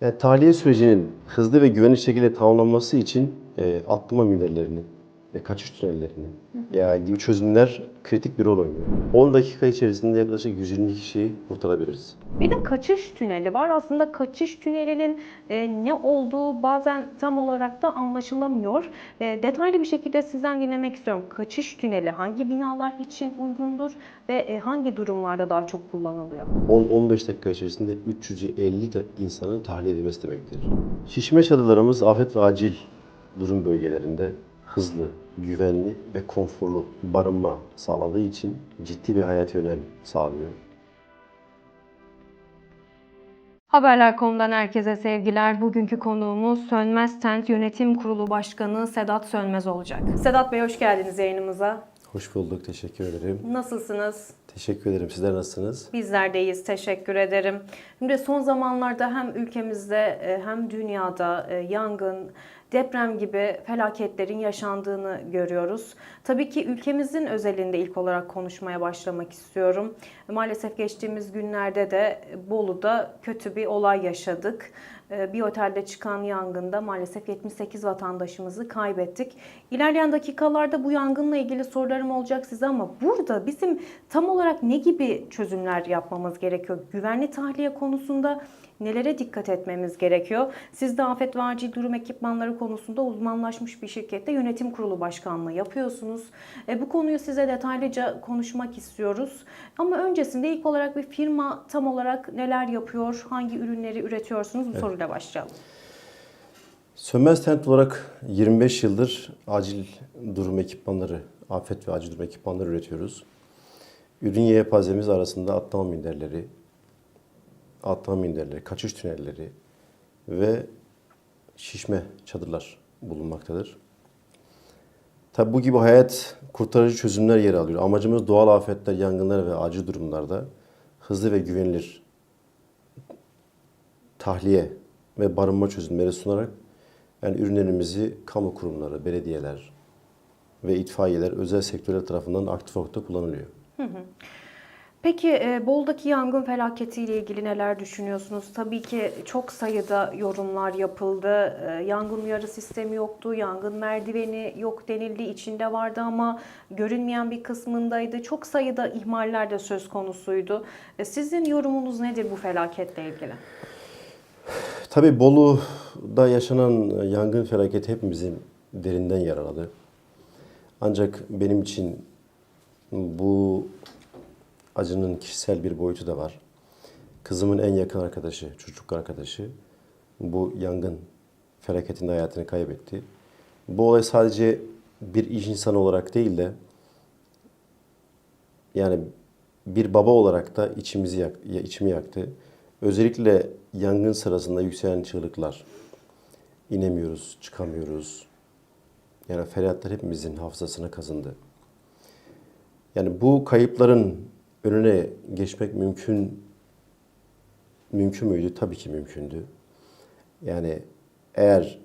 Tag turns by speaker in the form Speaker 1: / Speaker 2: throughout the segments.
Speaker 1: Yani tahliye sürecinin hızlı ve güvenli şekilde tamamlanması için e, atlama minderlerini ve kaçış tünellerini yani çözümler kritik bir rol oynuyor. 10 dakika içerisinde yaklaşık 120 kişiyi kurtarabiliriz.
Speaker 2: Bir de kaçış tüneli var. Aslında kaçış tünelinin e, ne olduğu bazen tam olarak da anlaşılamıyor. E, detaylı bir şekilde sizden dinlemek istiyorum. Kaçış tüneli hangi binalar için uygundur ve e, hangi durumlarda daha çok kullanılıyor?
Speaker 1: 10-15 dakika içerisinde 350 de insanın tahliye edilmesi demektir. Şişme çadırlarımız afet ve acil durum bölgelerinde hızlı, güvenli ve konforlu barınma sağladığı için ciddi bir hayati önem sağlıyor.
Speaker 2: Haberler.com'dan herkese sevgiler. Bugünkü konuğumuz Sönmez Tent Yönetim Kurulu Başkanı Sedat Sönmez olacak. Sedat Bey hoş geldiniz yayınımıza.
Speaker 1: Hoş bulduk, teşekkür ederim.
Speaker 2: Nasılsınız?
Speaker 1: Teşekkür ederim. Sizler nasılsınız?
Speaker 2: Bizler deyiz. Teşekkür ederim. Şimdi son zamanlarda hem ülkemizde e, hem dünyada e, yangın, deprem gibi felaketlerin yaşandığını görüyoruz. Tabii ki ülkemizin özelinde ilk olarak konuşmaya başlamak istiyorum. Maalesef geçtiğimiz günlerde de Bolu'da kötü bir olay yaşadık. E, Bir otelde çıkan yangında maalesef 78 vatandaşımızı kaybettik. İlerleyen dakikalarda bu yangınla ilgili sorularım olacak size ama burada bizim tam olarak ne gibi çözümler yapmamız gerekiyor? Güvenli tahliye konusunda nelere dikkat etmemiz gerekiyor? Siz de afet ve acil durum ekipmanları konusunda uzmanlaşmış bir şirkette yönetim kurulu başkanlığı yapıyorsunuz. E, bu konuyu size detaylıca konuşmak istiyoruz. Ama öncesinde ilk olarak bir firma tam olarak neler yapıyor, hangi ürünleri üretiyorsunuz bu soruyla başlayalım.
Speaker 1: Sönmez Tent olarak 25 yıldır acil durum ekipmanları, afet ve acil durum ekipmanları üretiyoruz. Ürün yelpazemiz arasında atlama minderleri, atlama minderleri, kaçış tünelleri ve şişme çadırlar bulunmaktadır. Tabi bu gibi hayat kurtarıcı çözümler yer alıyor. Amacımız doğal afetler, yangınlar ve acil durumlarda hızlı ve güvenilir tahliye ve barınma çözümleri sunarak yani ürünlerimizi kamu kurumları, belediyeler ve itfaiyeler özel sektörler tarafından aktif olarak kullanılıyor.
Speaker 2: Peki e, Bol'daki yangın felaketiyle ilgili neler düşünüyorsunuz? Tabii ki çok sayıda yorumlar yapıldı. E, Yangın uyarı sistemi yoktu, yangın merdiveni yok denildi, içinde vardı ama görünmeyen bir kısmındaydı. Çok sayıda ihmaller de söz konusuydu. E, Sizin yorumunuz nedir bu felaketle ilgili?
Speaker 1: Tabii Bolu'da yaşanan yangın felaketi hepimizin derinden yaraladı. Ancak benim için bu acının kişisel bir boyutu da var. Kızımın en yakın arkadaşı, çocukluk arkadaşı bu yangın felaketinde hayatını kaybetti. Bu olay sadece bir iş insanı olarak değil de yani bir baba olarak da içimizi yak, ya içimi yaktı. Özellikle yangın sırasında yükselen çığlıklar. inemiyoruz, çıkamıyoruz. Yani feryatlar hepimizin hafızasına kazındı. Yani bu kayıpların önüne geçmek mümkün mümkün müydü? Tabii ki mümkündü. Yani eğer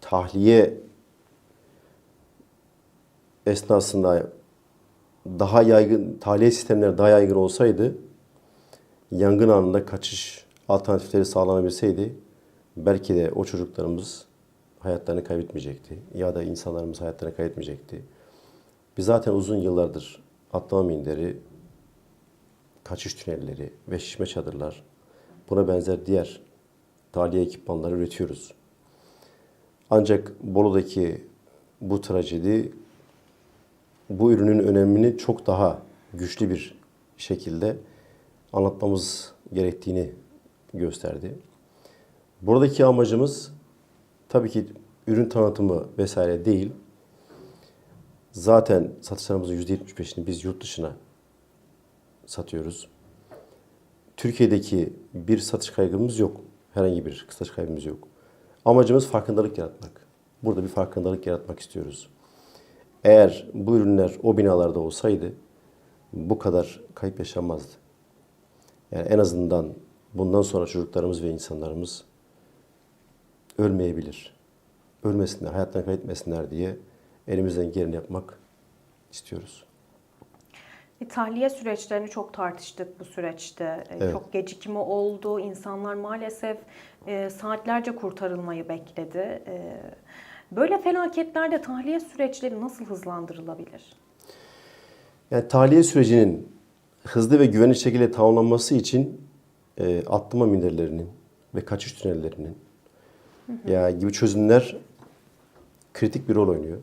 Speaker 1: tahliye esnasında daha yaygın, tahliye sistemleri daha yaygın olsaydı, yangın anında kaçış alternatifleri sağlanabilseydi, belki de o çocuklarımız hayatlarını kaybetmeyecekti. Ya da insanlarımız hayatlarını kaybetmeyecekti. Biz zaten uzun yıllardır atlama minderi, kaçış tünelleri ve şişme çadırlar, buna benzer diğer tahliye ekipmanları üretiyoruz. Ancak Bolu'daki bu trajedi bu ürünün önemini çok daha güçlü bir şekilde anlatmamız gerektiğini gösterdi. Buradaki amacımız tabii ki ürün tanıtımı vesaire değil. Zaten satışlarımızın %75'ini biz yurt dışına satıyoruz. Türkiye'deki bir satış kaygımız yok. Herhangi bir satış kaybımız yok. Amacımız farkındalık yaratmak. Burada bir farkındalık yaratmak istiyoruz. Eğer bu ürünler o binalarda olsaydı bu kadar kayıp yaşanmazdı. Yani en azından bundan sonra çocuklarımız ve insanlarımız ölmeyebilir. Ölmesinler, hayatlarını kaybetmesinler diye elimizden geleni yapmak istiyoruz.
Speaker 2: Tahliye süreçlerini çok tartıştık bu süreçte. E,
Speaker 1: Evet.
Speaker 2: Çok gecikme oldu. İnsanlar maalesef e, saatlerce kurtarılmayı bekledi. E, böyle felaketlerde tahliye süreçleri nasıl hızlandırılabilir?
Speaker 1: Yani tahliye sürecinin hızlı ve güvenli şekilde tamamlanması için e, atlama minderlerinin ve kaçış tünellerinin ya gibi çözümler kritik bir rol oynuyor.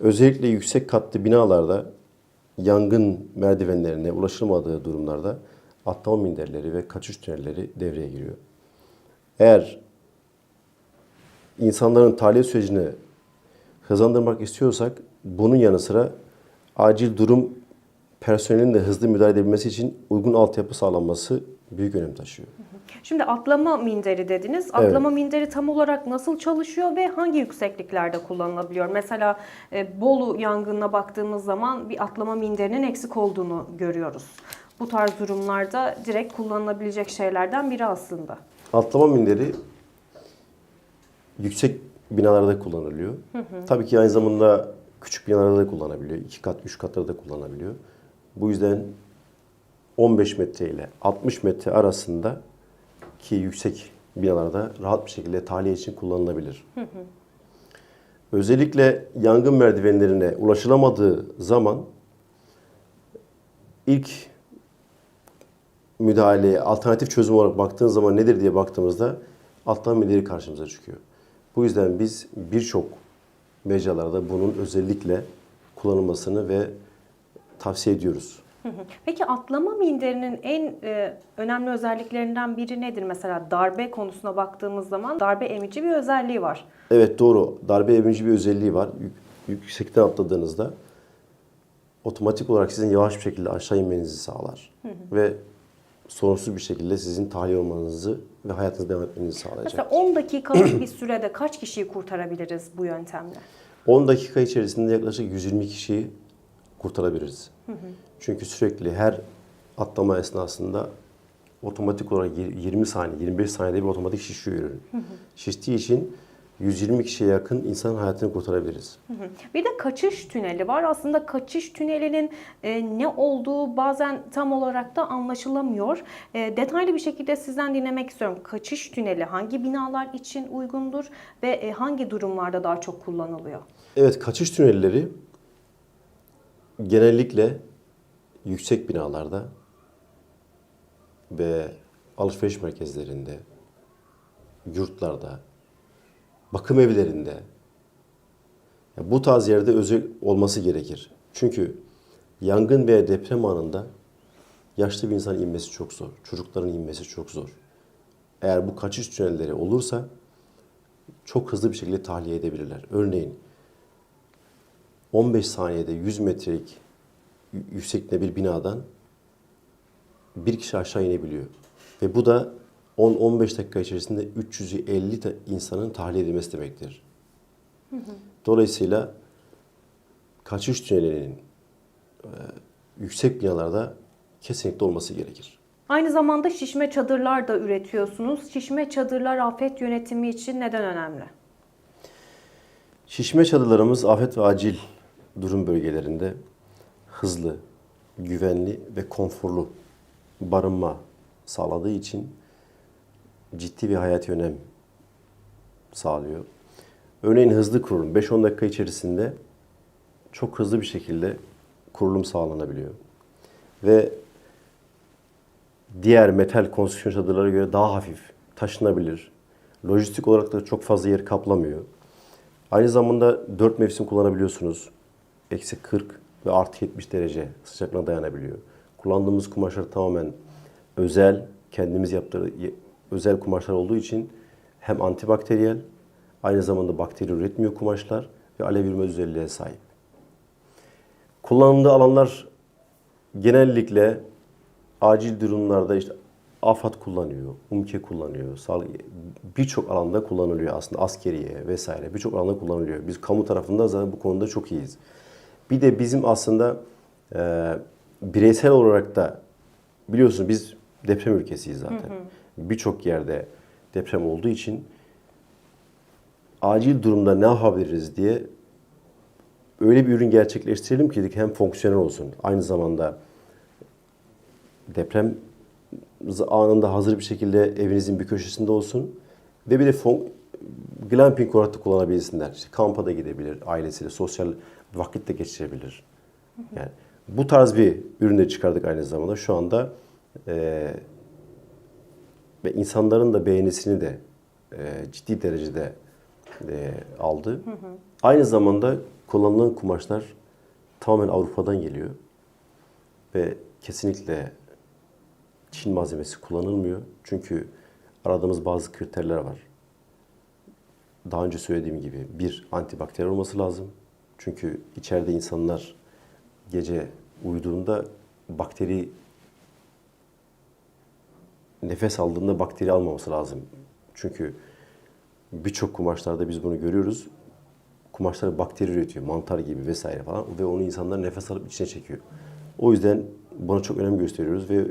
Speaker 1: Özellikle yüksek katlı binalarda yangın merdivenlerine ulaşılmadığı durumlarda atlama minderleri ve kaçış tünelleri devreye giriyor. Eğer insanların tahliye sürecini hızlandırmak istiyorsak bunun yanı sıra acil durum personelinin de hızlı müdahale edebilmesi için uygun altyapı sağlanması büyük önem taşıyor.
Speaker 2: Şimdi atlama minderi dediniz. Atlama minderi tam olarak nasıl çalışıyor ve hangi yüksekliklerde kullanılabiliyor? Mesela e, Bolu yangınına baktığımız zaman bir atlama minderinin eksik olduğunu görüyoruz. Bu tarz durumlarda direkt kullanılabilecek şeylerden biri aslında.
Speaker 1: Atlama minderi yüksek binalarda kullanılıyor. Tabii ki aynı zamanda küçük binalarda da kullanabiliyor. 2 kat, 3 katlarda da kullanabiliyor. Bu yüzden 15 metre ile 60 metre arasında ki yüksek binalarda rahat bir şekilde tahliye için kullanılabilir. Özellikle yangın merdivenlerine ulaşılamadığı zaman ilk müdahaleye alternatif çözüm olarak baktığın zaman nedir diye baktığımızda atlama minderi karşımıza çıkıyor. Bu yüzden biz birçok mecralarda bunun özellikle kullanılmasını ve tavsiye ediyoruz.
Speaker 2: Hı hı. Peki atlama minderinin en e, önemli özelliklerinden biri nedir? Mesela darbe konusuna baktığımız zaman darbe emici bir özelliği var.
Speaker 1: Evet doğru. Darbe emici bir özelliği var. Yük- yüksekten atladığınızda otomatik olarak sizin yavaş bir şekilde aşağı inmenizi sağlar. Ve sorunsuz bir şekilde sizin tahliye olmanızı ve hayatınızı devam etmenizi sağlayacak.
Speaker 2: Mesela 10 dakikalık bir sürede kaç kişiyi kurtarabiliriz bu yöntemle?
Speaker 1: 10 dakika içerisinde yaklaşık 120 kişiyi kurtarabiliriz. Çünkü sürekli her atlama esnasında otomatik olarak yir- 20 saniye, 25 saniyede bir otomatik şişiyor ürün. Şiştiği için 120 kişiye yakın insanın hayatını kurtarabiliriz.
Speaker 2: Hı hı. Bir de kaçış tüneli var. Aslında kaçış tünelinin e, ne olduğu bazen tam olarak da anlaşılamıyor. E, detaylı bir şekilde sizden dinlemek istiyorum. Kaçış tüneli hangi binalar için uygundur ve e, hangi durumlarda daha çok kullanılıyor?
Speaker 1: Evet, kaçış tünelleri genellikle yüksek binalarda ve alışveriş merkezlerinde, yurtlarda, bakım evlerinde ya bu tarz yerde özel olması gerekir. Çünkü yangın veya deprem anında yaşlı bir insanın inmesi çok zor. Çocukların inmesi çok zor. Eğer bu kaçış tünelleri olursa çok hızlı bir şekilde tahliye edebilirler. Örneğin 15 saniyede 100 metrelik yüksekliğinde bir binadan bir kişi aşağı inebiliyor. Ve bu da 10-15 dakika içerisinde 350 ta- insanın tahliye edilmesi demektir. Dolayısıyla kaçış tünelinin e, yüksek binalarda kesinlikle olması gerekir.
Speaker 2: Aynı zamanda şişme çadırlar da üretiyorsunuz. Şişme çadırlar afet yönetimi için neden önemli?
Speaker 1: Şişme çadırlarımız afet ve acil durum bölgelerinde hızlı, güvenli ve konforlu barınma sağladığı için ciddi bir hayati önem sağlıyor. Örneğin hızlı kurulum 5-10 dakika içerisinde çok hızlı bir şekilde kurulum sağlanabiliyor. Ve diğer metal konstrüksiyon çadırlara göre daha hafif, taşınabilir. Lojistik olarak da çok fazla yer kaplamıyor. Aynı zamanda 4 mevsim kullanabiliyorsunuz. Eksi 40 ve artı 70 derece sıcaklığına dayanabiliyor. Kullandığımız kumaşlar tamamen özel, kendimiz yaptığı özel kumaşlar olduğu için hem antibakteriyel, aynı zamanda bakteri üretmiyor kumaşlar ve alev yürüme özelliğe sahip. Kullanıldığı alanlar genellikle acil durumlarda işte AFAD kullanıyor, UMKE kullanıyor, birçok alanda kullanılıyor aslında askeriye vesaire birçok alanda kullanılıyor. Biz kamu tarafında zaten bu konuda çok iyiyiz. Bir de bizim aslında e, bireysel olarak da biliyorsunuz biz deprem ülkesiyiz zaten. Birçok yerde deprem olduğu için acil durumda ne yapabiliriz diye öyle bir ürün gerçekleştirelim ki hem fonksiyonel olsun, aynı zamanda deprem anında hazır bir şekilde evinizin bir köşesinde olsun ve bir de fon, glamping olarak da kullanabilsinler. İşte kampa da gidebilir, ailesiyle sosyal vakit de geçirebilir. Yani bu tarz bir ürün de çıkardık aynı zamanda. Şu anda eee ve insanların da beğenisini de e, ciddi derecede e, aldı. Aynı zamanda kullanılan kumaşlar tamamen Avrupa'dan geliyor ve kesinlikle Çin malzemesi kullanılmıyor. Çünkü aradığımız bazı kriterler var. Daha önce söylediğim gibi bir antibakteriyel olması lazım. Çünkü içeride insanlar gece uyuduğunda bakteri nefes aldığında bakteri almaması lazım. Çünkü birçok kumaşlarda biz bunu görüyoruz. Kumaşlar bakteri üretiyor, mantar gibi vesaire falan ve onu insanlar nefes alıp içine çekiyor. O yüzden buna çok önem gösteriyoruz ve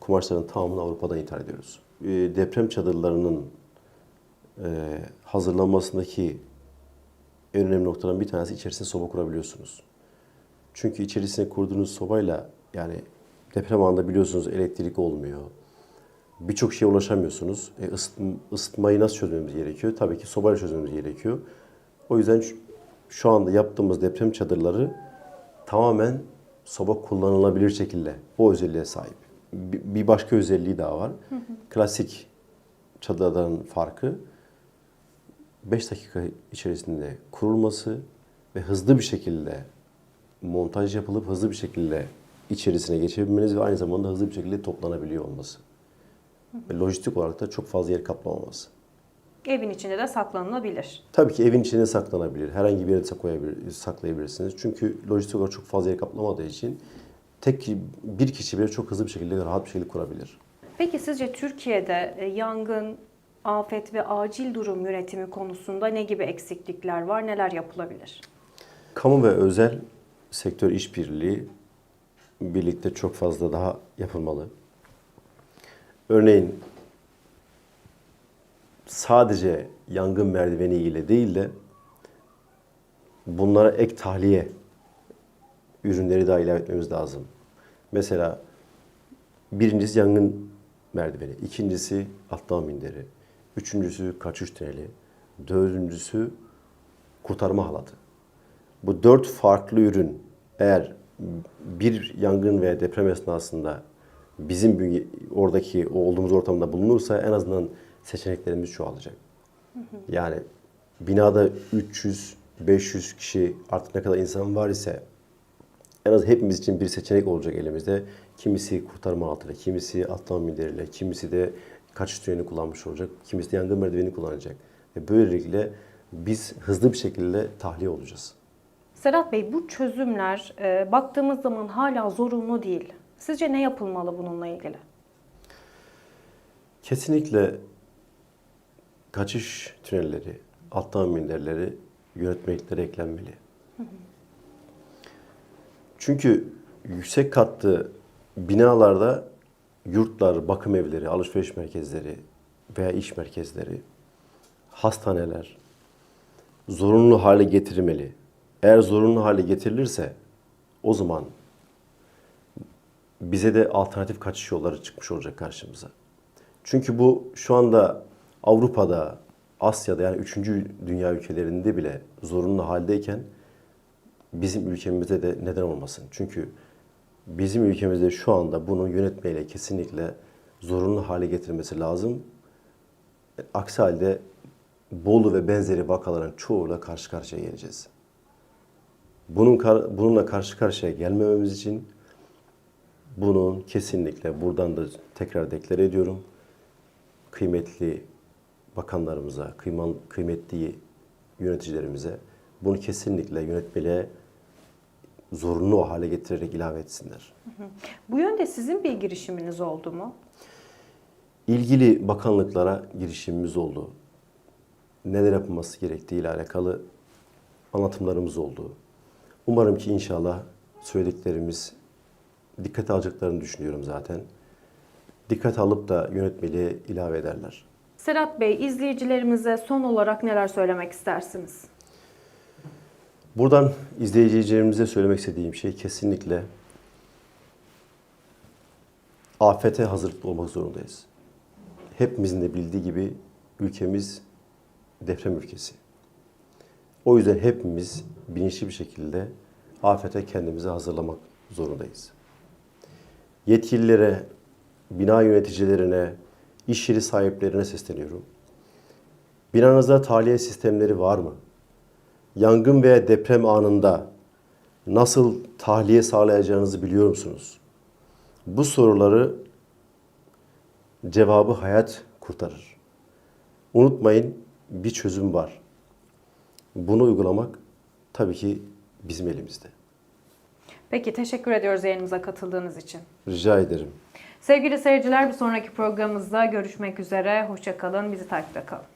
Speaker 1: kumaşların tamamını Avrupa'dan ithal ediyoruz. Ee, Deprem çadırlarının e, hazırlanmasındaki en önemli noktadan bir tanesi içerisine soba kurabiliyorsunuz. Çünkü içerisine kurduğunuz sobayla yani deprem anında biliyorsunuz elektrik olmuyor. Birçok şeye ulaşamıyorsunuz. E, ısıt- ısıtmayı nasıl çözmemiz gerekiyor? Tabii ki sobayla çözmemiz gerekiyor. O yüzden şu, anda yaptığımız deprem çadırları tamamen soba kullanılabilir şekilde o özelliğe sahip. Bir, bir başka özelliği daha var. Klasik çadırların farkı 5 dakika içerisinde kurulması ve hızlı bir şekilde montaj yapılıp hızlı bir şekilde içerisine geçebilmeniz ve aynı zamanda hızlı bir şekilde toplanabiliyor olması. Ve lojistik olarak da çok fazla yer kaplamaması.
Speaker 2: Evin içinde de saklanılabilir.
Speaker 1: Tabii ki evin içinde saklanabilir. Herhangi bir yere koyabilir, saklayabilirsiniz. Çünkü lojistik olarak çok fazla yer kaplamadığı için tek bir kişi bile çok hızlı bir şekilde, rahat bir şekilde kurabilir.
Speaker 2: Peki sizce Türkiye'de e, yangın, afet ve acil durum yönetimi konusunda ne gibi eksiklikler var, neler yapılabilir?
Speaker 1: Kamu ve özel sektör işbirliği birlikte çok fazla daha yapılmalı. Örneğin sadece yangın merdiveni ile değil de bunlara ek tahliye ürünleri daha ilave etmemiz lazım. Mesela birincisi yangın merdiveni, ikincisi atlama minderi, üçüncüsü kaçış tüneli, dördüncüsü kurtarma halatı. Bu dört farklı ürün eğer bir yangın veya deprem esnasında bizim oradaki o olduğumuz ortamda bulunursa en azından seçeneklerimiz çoğalacak. Yani binada 300, 500 kişi artık ne kadar insan var ise en az hepimiz için bir seçenek olacak elimizde. Kimisi kurtarma altıyla, kimisi atlama minderiyle, kimisi de kaçış tünelini kullanmış olacak, kimisi de yangın merdiveni kullanacak. Ve böylelikle biz hızlı bir şekilde tahliye olacağız.
Speaker 2: Serhat Bey bu çözümler e, baktığımız zaman hala zorunlu değil. Sizce ne yapılmalı bununla ilgili?
Speaker 1: Kesinlikle kaçış tünelleri, atlama minderleri yönetmeliklere eklenmeli. Çünkü yüksek katlı binalarda yurtlar, bakım evleri, alışveriş merkezleri veya iş merkezleri, hastaneler zorunlu hale getirilmeli. Eğer zorunlu hale getirilirse o zaman bize de alternatif kaçış yolları çıkmış olacak karşımıza. Çünkü bu şu anda Avrupa'da, Asya'da yani 3. dünya ülkelerinde bile zorunlu haldeyken bizim ülkemizde de neden olmasın? Çünkü bizim ülkemizde şu anda bunu yönetmeyle kesinlikle zorunlu hale getirilmesi lazım. Aksi halde Bolu ve benzeri vakaların çoğuyla karşı karşıya geleceğiz. Bunun kar- bununla karşı karşıya gelmememiz için bunun kesinlikle buradan da tekrar deklare ediyorum. Kıymetli bakanlarımıza, kıymetli yöneticilerimize bunu kesinlikle yönetmeliğe zorunlu o hale getirerek ilave etsinler.
Speaker 2: Bu yönde sizin bir girişiminiz oldu mu?
Speaker 1: İlgili bakanlıklara girişimimiz oldu. Neler yapılması gerektiği ile alakalı anlatımlarımız oldu. Umarım ki inşallah söylediklerimiz dikkate alacaklarını düşünüyorum zaten. Dikkat alıp da yönetmeliğe ilave ederler.
Speaker 2: Serhat Bey, izleyicilerimize son olarak neler söylemek istersiniz?
Speaker 1: Buradan izleyicilerimize söylemek istediğim şey kesinlikle afete hazırlıklı olmak zorundayız. Hepimizin de bildiği gibi ülkemiz deprem ülkesi. O yüzden hepimiz bilinçli bir şekilde afete kendimizi hazırlamak zorundayız. Yetkililere, bina yöneticilerine, iş yeri sahiplerine sesleniyorum. Binanızda tahliye sistemleri var mı? Yangın veya deprem anında nasıl tahliye sağlayacağınızı biliyor musunuz? Bu soruları cevabı hayat kurtarır. Unutmayın bir çözüm var. Bunu uygulamak tabii ki bizim elimizde.
Speaker 2: Peki teşekkür ediyoruz yayınımıza katıldığınız için.
Speaker 1: Rica ederim.
Speaker 2: Sevgili seyirciler bir sonraki programımızda görüşmek üzere. Hoşçakalın. Bizi takipte kalın.